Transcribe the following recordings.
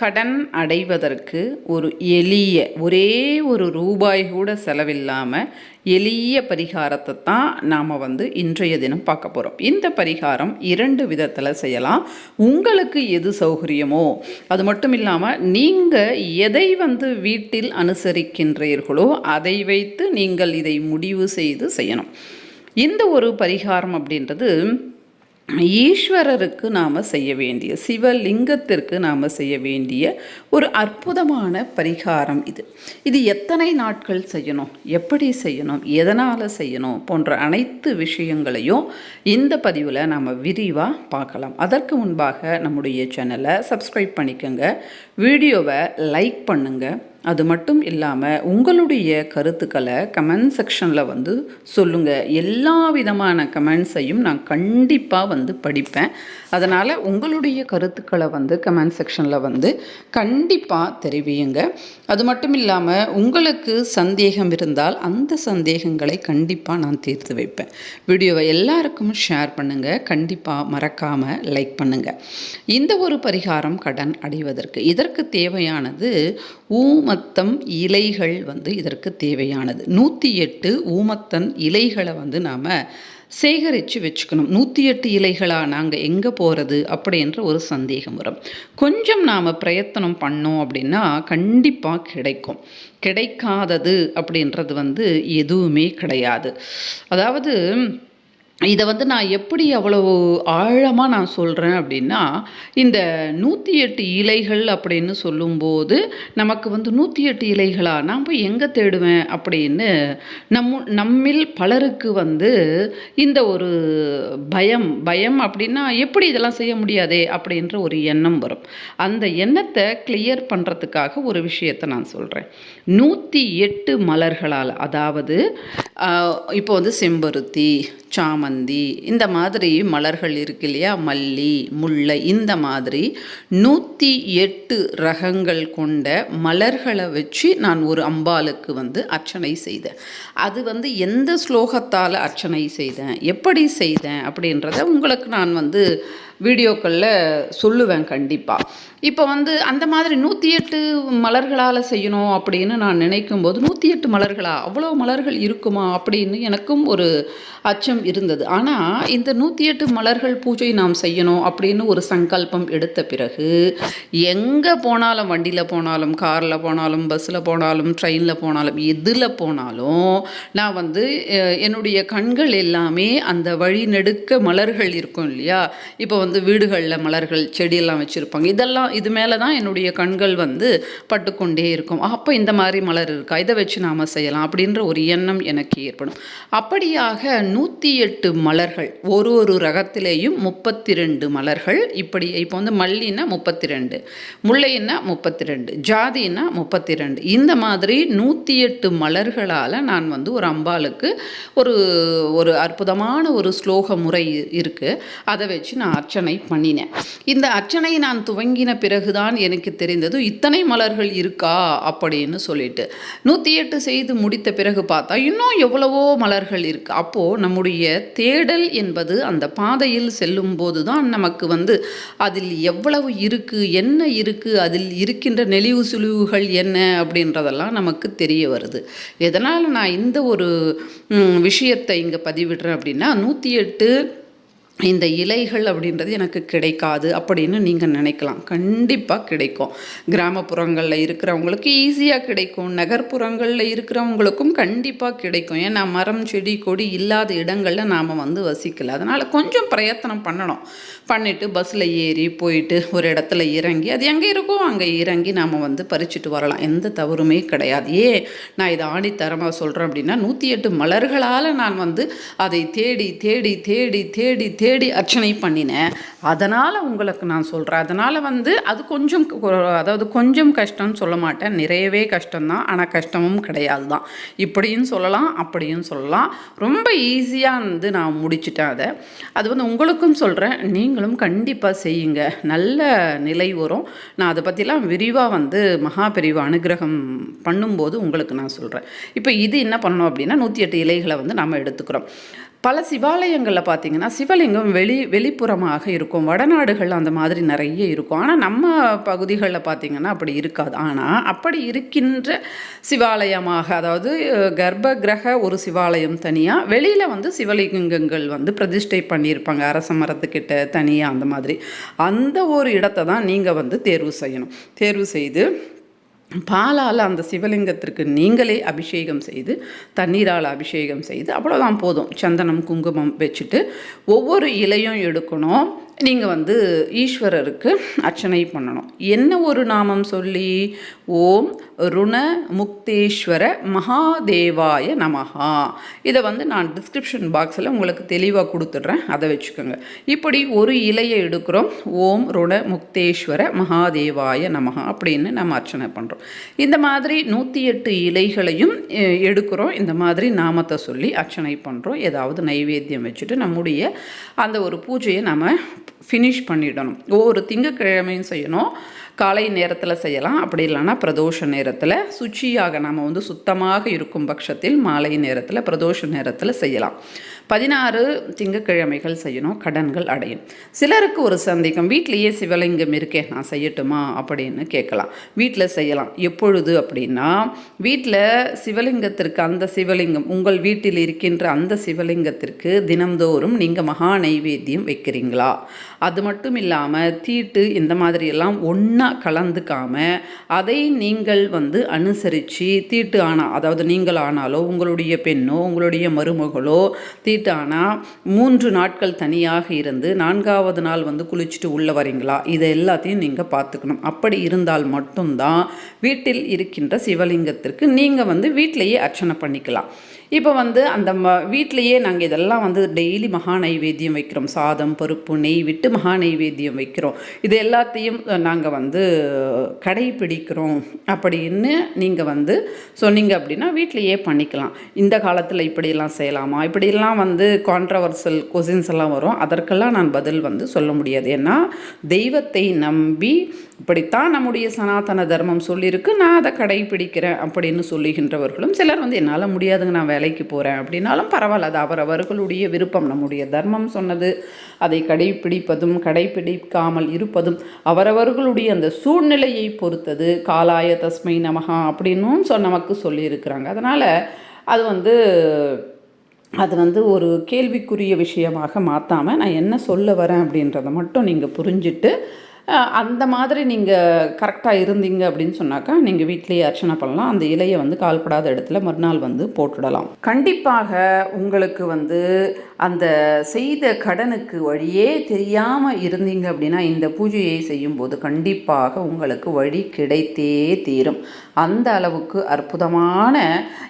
கடன் அடைவதற்கு ஒரு எளிய ஒரே ஒரு ரூபாய் கூட செலவில்லாமல் எளிய பரிகாரத்தை தான் நாம் வந்து இன்றைய தினம் பார்க்க போகிறோம் இந்த பரிகாரம் இரண்டு விதத்தில் செய்யலாம். உங்களுக்கு எது சௌகரியமோ அது மட்டும் இல்லாமல் நீங்கள் எதை வந்து வீட்டில் அனுசரிக்கின்றீர்களோ அதை வைத்து நீங்கள் இதை முடிவு செய்து செய்யணும். இந்த ஒரு பரிகாரம் அப்படின்றது ஈஸ்வரருக்கு நாம் செய்ய வேண்டிய சிவலிங்கத்திற்கு நாம் செய்ய வேண்டிய ஒரு அற்புதமான பரிகாரம் இது. இது எத்தனை நாட்கள் செய்யணும்? எப்படி செய்யணும்? எதனால் செய்யணும்? போன்ற அனைத்து விஷயங்களையும் இந்த பதிவில் நாம் விரிவாக பார்க்கலாம். அதற்கு முன்பாக நம்முடைய சேனலை சப்ஸ்கிரைப் பண்ணிக்கோங்க. வீடியோவை லைக் பண்ணுங்கள் அது மட்டும் இல்லாமல் உங்களுடைய கருத்துக்களை கமெண்ட் செக்ஷனில் வந்து சொல்லுங்கள் எல்லா விதமான கமெண்ட்ஸையும் நான் கண்டிப்பாக வந்து படிப்பேன். அதனால் உங்களுடைய கருத்துக்களை வந்து கமெண்ட் செக்ஷனில் வந்து கண்டிப்பாக தெரிவியுங்க. அது மட்டும் இல்லாமல் உங்களுக்கு சந்தேகம் இருந்தால் அந்த சந்தேகங்களை கண்டிப்பாக நான் தீர்த்து வைப்பேன். வீடியோவை எல்லாருக்கும் ஷேர் பண்ணுங்கள் கண்டிப்பாக மறக்காமல் லைக் பண்ணுங்கள் இந்த ஒரு பரிகாரம் கடன் அடைவதற்கு இதற்கு தேவையானது ஊமத்தம் இலைகள் வந்து இதற்கு தேவையானது. நூற்றி எட்டு ஊமத்தன் இலைகளை வந்து நாம் சேகரித்து வச்சுக்கணும். நூற்றி எட்டு இலைகளா நாங்கள் எங்கே போகிறது அப்படின்ற ஒரு சந்தேகம் வரும். கொஞ்சம் நாம் பிரயத்தனம் பண்ணோம் அப்படின்னா கண்டிப்பாக கிடைக்கும். கிடைக்காதது அப்படின்றது வந்து எதுவுமே கிடையாது. அதாவது இதை வந்து நான் எப்படி அவ்வளவு ஆழமாக நான் சொல்கிறேன் அப்படின்னா இந்த நூற்றி எட்டு இலைகள் அப்படின்னு சொல்லும்போது நமக்கு வந்து நூற்றி எட்டு இலைகளா? நான் போய் எங்கே தேடுவேன் அப்படின்னு நம்ம நம்மில் பலருக்கு வந்து இந்த ஒரு பயம் பயம் அப்படின்னா எப்படி இதெல்லாம் செய்ய முடியாதே அப்படின்ற ஒரு எண்ணம் வரும். அந்த எண்ணத்தை கிளியர் பண்ணுறதுக்காக ஒரு விஷயத்தை நான் சொல்கிறேன் நூற்றி எட்டு மலர்களால் அதாவது இப்போ வந்து செம்பருத்தி சாமந்தி இந்த மாதிரி மலர்கள் இருக்கு இல்லையா? மல்லி முல்லை இந்த மாதிரி நூற்றி எட்டு ரகங்கள் கொண்ட மலர்களை வச்சு நான் ஒரு அம்பாளுக்கு வந்து அர்ச்சனை செய்தேன். அது வந்து எந்த ஸ்லோகத்தால் அர்ச்சனை செய்தேன்? எப்படி செய்தேன்? அப்படின்றத உங்களுக்கு நான் வந்து வீடியோக்களில் சொல்லுவேன் கண்டிப்பாக இப்போ வந்து அந்த மாதிரி நூற்றி எட்டு மலர்களால் செய்யணும் அப்படின்னு நான் நினைக்கும் போது நூற்றி எட்டு மலர்களா? அவ்வளோ மலர்கள் இருக்குமா? அப்படின்னு எனக்கும் ஒரு அச்சம் இருந்தது. ஆனால் இந்த நூற்றி எட்டு மலர்கள் பூஜை நாம் செய்யணும் அப்படின்னு ஒரு சங்கல்பம் எடுத்த பிறகு எங்கே போனாலும் வண்டியில் போனாலும் காரில் போனாலும் பஸ்ஸில் போனாலும் ட்ரெயினில் போனாலும் எதில் போனாலும் நான் வந்து என்னுடைய கண்கள் எல்லாமே அந்த வழி நெடுக்க மலர்கள் இருக்கும் இல்லையா? இப்போ வந்து வீடுகளில் மலர்கள் செடியெல்லாம் வச்சுருப்பாங்க. இதெல்லாம் இது மேலே தான் என்னுடைய கண்கள் வந்து பட்டுக்கொண்டே இருக்கும். அப்போ இந்த மாதிரி மலர் இருக்கா? இதை வச்சு நாம் செய்யலாம் அப்படின்ற ஒரு எண்ணம் எனக்கு ஏற்படும். அப்படியாக நூற்றி எட்டு மலர்கள் ஒரு ஒரு ரகத்திலேயும் முப்பத்தி ரெண்டு மலர்கள் இப்படி இப்போ வந்து மல்லின்னா முப்பத்தி ரெண்டு முல்லைன்னா முப்பத்தி ரெண்டு ஜாதின்னா முப்பத்தி ரெண்டு இந்த மாதிரி நூற்றி எட்டு மலர்களால் நான் வந்து ஒரு அம்பாளுக்கு ஒரு ஒரு அற்புதமான ஒரு ஸ்லோக முறை இருக்குது அதை வச்சு நான் அர்ச்சனை அர்ச்சனை பண்ணினேன். இந்த அர்ச்சனை நான் துவங்கின பிறகுதான் எனக்கு தெரிந்தது இத்தனை மலர்கள் இருக்கா? அப்படின்னு சொல்லிட்டு. நூற்றி எட்டு செய்து முடித்த பிறகு பார்த்தா இன்னும் எவ்வளவோ மலர்கள் இருக்குது அப்போது நம்முடைய தேடல் என்பது அந்த பாதையில் செல்லும் போது தான் நமக்கு வந்து அதில் எவ்வளவு இருக்குது என்ன இருக்குது அதில் இருக்கின்ற நெளிவு சுழிவுகள் என்ன அப்படின்றதெல்லாம் நமக்கு தெரிய வருது. எதனால் நான் இந்த ஒரு விஷயத்தை இங்கே பதிவிடுறேன் அப்படின்னா நூற்றி எட்டு இந்த இலைகள் அப்படின்றது எனக்கு கிடைக்காது அப்படின்னு நீங்கள் நினைக்கலாம். கண்டிப்பாக கிடைக்கும். கிராமப்புறங்களில் இருக்கிறவங்களுக்கு ஈஸியாக கிடைக்கும். நகர்ப்புறங்களில் இருக்கிறவங்களுக்கும் கண்டிப்பாக கிடைக்கும். ஏன்னா மரம் செடி கொடி இல்லாத இடங்களில் நாம் வந்து வசிக்கல. அதனால் கொஞ்சம் பிரயத்தனம் பண்ணணும். பண்ணிவிட்டு பஸ்ஸில் ஏறி போயிட்டு ஒரு இடத்துல இறங்கி அது எங்கே இருக்கோ அங்கே இறங்கி நாம் வந்து பறிச்சுட்டு வரலாம். எந்த தவறுமே கிடையாது. ஏ நான் இதை ஆணித்தரமாக சொல்கிறேன் அப்படின்னா நூற்றி எட்டு மலர்களால் நான் வந்து அதை தேடி தேடி தேடி தேடி தேடி தேடி அர்ச்சனை பண்ணினேன் அதனால் உங்களுக்கு நான் சொல்கிறேன் அதனால் வந்து அது கொஞ்சம் அதாவது கொஞ்சம் கஷ்டம்னு சொல்ல மாட்டேன். நிறையவே கஷ்டம்தான். ஆனால் கஷ்டமும் கிடையாது தான் இப்படியும் சொல்லலாம் அப்படியும் சொல்லலாம். ரொம்ப ஈஸியாக வந்து நான் முடிச்சிட்டேன் அதை. அது வந்து உங்களுக்கும் சொல்கிறேன் நீங்களும் கண்டிப்பாக செய்யுங்க. நல்ல நிலை வரும். நான் அதை பற்றிலாம் விரிவாக வந்து மகா பெரிவா அனுகிரகம் பண்ணும்போது உங்களுக்கு நான் சொல்கிறேன் இப்போ இது என்ன பண்ணோம் அப்படின்னா நூற்றி எட்டு இலைகளை வந்து நம்ம எடுத்துக்கிறோம். பல சிவாலயங்களில் பார்த்தீங்கன்னா சிவலிங்கம் வெளி வெளிப்புறமாக இருக்கும். வடநாடுகள் அந்த மாதிரி நிறைய இருக்கும். ஆனால் நம்ம பகுதிகளில் பார்த்தீங்கன்னா அப்படி இருக்காது. ஆனால் அப்படி இருக்கின்ற சிவாலயமாக அதாவது கர்ப்ப கிரக ஒரு சிவாலயம் தனியாக வெளியில் வந்து சிவலிங்கங்கள் வந்து பிரதிஷ்டை பண்ணியிருப்பாங்க. அரச மரத்துக்கிட்ட தனியாக அந்த மாதிரி. அந்த ஒரு இடத்தை தான் நீங்கள் வந்து தேர்வு செய்யணும். தேர்வு செய்து பாலால் அந்த சிவலிங்கத்திற்கு நீங்களே அபிஷேகம் செய்து தண்ணீரால் அபிஷேகம் செய்து அவ்வளோதான் போதும். சந்தனம் குங்குமம் வச்சுட்டு ஒவ்வொரு இலையும் எடுக்கணும். நீங்கள் வந்து ஈஸ்வரருக்கு அர்ச்சனை பண்ணணும். என்ன ஒரு நாமம் சொல்லி? ஓம் ருண முக்தேஸ்வர மகாதேவாய நமஹா. இதை வந்து நான் டிஸ்கிரிப்ஷன் பாக்ஸில் உங்களுக்கு தெளிவாக கொடுத்துட்றேன். அதை வச்சுக்கோங்க. இப்படி ஒரு இலையை எடுக்கிறோம். ஓம் ருண முக்தேஸ்வர மகாதேவாய நமஹா அப்படின்னு நம்ம அர்ச்சனை பண்ணுறோம் இந்த மாதிரி நூற்றி எட்டு இலைகளையும் எடுக்கிறோம். இந்த மாதிரி நாமத்தை சொல்லி அர்ச்சனை பண்ணுறோம் ஏதாவது நைவேத்தியம் வச்சுட்டு நம்முடைய அந்த ஒரு பூஜையை நம்ம ஃபினிஷ் பண்ணிடணும். ஒவ்வொரு திங்கக்கிழமையும் செய்யணும். காலை நேரத்தில் செய்யலாம். அப்படி இல்லைன்னா பிரதோஷ நேரத்தில் சுச்சியாக நம்ம வந்து சுத்தமாக இருக்கும் பட்சத்தில் மாலை நேரத்தில் பிரதோஷ நேரத்தில் செய்யலாம். பதினாறு திங்கக்கிழமைகள் செய்யணும் கடன்கள் அடையும் சிலருக்கு ஒரு சந்தேகம் வீட்டிலேயே சிவலிங்கம் இருக்கே நான் செய்யட்டுமா அப்படின்னு கேட்கலாம். வீட்டில் செய்யலாம். எப்பொழுது அப்படின்னா வீட்டில் சிவலிங்கத்திற்கு அந்த சிவலிங்கம் உங்கள் வீட்டில் இருக்கின்ற அந்த சிவலிங்கத்திற்கு தினம்தோறும் நீங்கள் மகா நைவேத்தியம் வைக்கிறீங்களா? அது மட்டும் இல்லாமல் தீட்டு இந்த மாதிரியெல்லாம் ஒன்றா கலந்துக்காமல் அதை நீங்கள் வந்து அனுசரித்து தீட்டு ஆனால் அதாவது நீங்கள் ஆனாலோ உங்களுடைய பெண்ணோ உங்களுடைய மருமகளோ தீட்டு ஆனால் மூன்று நாட்கள் தனியாக இருந்து நான்காவது நாள் வந்து குளிச்சுட்டு உள்ளே வரீங்களா? இதை எல்லாத்தையும் நீங்கள் பார்த்துக்கணும். அப்படி இருந்தால் மட்டும்தான் வீட்டில் இருக்கின்ற சிவலிங்கத்திற்கு நீங்கள் வந்து வீட்டிலேயே அர்ச்சனை பண்ணிக்கலாம். இப்போ வந்து அந்த ம வீட்டிலையே நாங்கள் இதெல்லாம் வந்து டெய்லி மகா நைவேத்தியம் வைக்கிறோம். சாதம் பருப்பு நெய் விட்டு மகா நைவேத்தியம் வைக்கிறோம். இது எல்லாத்தையும் நாங்கள் வந்து கடைபிடிக்கிறோம் அப்படின்னு நீங்கள் வந்து சொன்னீங்க அப்படின்னா வீட்டிலையே பண்ணிக்கலாம். இந்த காலத்தில் இப்படியெல்லாம் செய்யலாமா? இப்படியெல்லாம் வந்து கான்ட்ரவர்சல் கொசின்ஸ் எல்லாம் வரும். அதற்கெல்லாம் நான் பதில் வந்து சொல்ல முடியாது. ஏன்னா தெய்வத்தை நம்பி இப்படித்தான் நம்முடைய சனாதன தர்மம் சொல்லியிருக்கு. நான் அதை கடைபிடிக்கிறேன் அப்படின்னு சொல்லுகின்றவர்களும் சிலர் வந்து என்னால் முடியாதுங்க. நான் வேலைக்கு போகிறேன் அப்படின்னாலும் பரவாயில்ல அது அவரவர்களுடைய விருப்பம். நம்முடைய தர்மம் சொன்னது அதை கடைபிடிப்பதும் கடைபிடிக்காமல் இருப்பதும் அவரவர்களுடைய அந்த சூழ்நிலையை பொறுத்தது. காலாய தஸ்மை நமகா அப்படின்னும் சொ நமக்கு சொல்லியிருக்கிறாங்க. அதனால் அது வந்து அது வந்து ஒரு கேள்விக்குரிய விஷயமாக மாற்றாமல் நான் என்ன சொல்ல வரேன் அப்படின்றத மட்டும் நீங்கள் புரிஞ்சுட்டு அந்த மாதிரி நீங்கள் கரெக்டாக இருந்தீங்க அப்படின்னு சொன்னாக்கா நீங்கள் வீட்டிலேயே அர்ச்சனை பண்ணலாம். அந்த இலையை வந்து கால்படாத இடத்துல மறுநாள் வந்து போட்டுடலாம். கண்டிப்பாக உங்களுக்கு வந்து அந்த செய்த கடனுக்கு வழியே தெரியாமல் இருந்தீங்க அப்படின்னா இந்த பூஜையை செய்யும்போது கண்டிப்பாக உங்களுக்கு வழி கிடைத்தே தீரும். அந்த அளவுக்கு அற்புதமான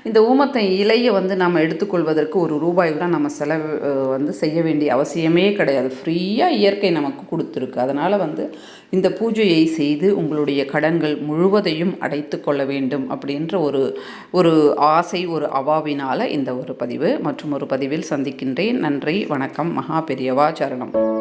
இந்த ஊமத்தை இலையை வந்து நம்ம எடுத்துக்கொள்வதற்கு ஒரு ரூபாய் கூட நம்ம செலவு வந்து செய்ய வேண்டிய அவசியமே கிடையாது. ஃப்ரீயாக இயற்கை நமக்கு கொடுத்துருக்கு. அதனால் வந்து இந்த பூஜையை செய்து உங்களுடைய கடன்கள் முழுவதையும் அடைத்து கொள்ள வேண்டும் அப்படின்ற ஒரு ஒரு ஆசை ஒரு அவாவினால் இந்த ஒரு பதிவு. மற்றும் ஒரு பதிவில் சந்திக்கின்றேன். நன்றி வணக்கம் மகா பெரியவா சரணம்.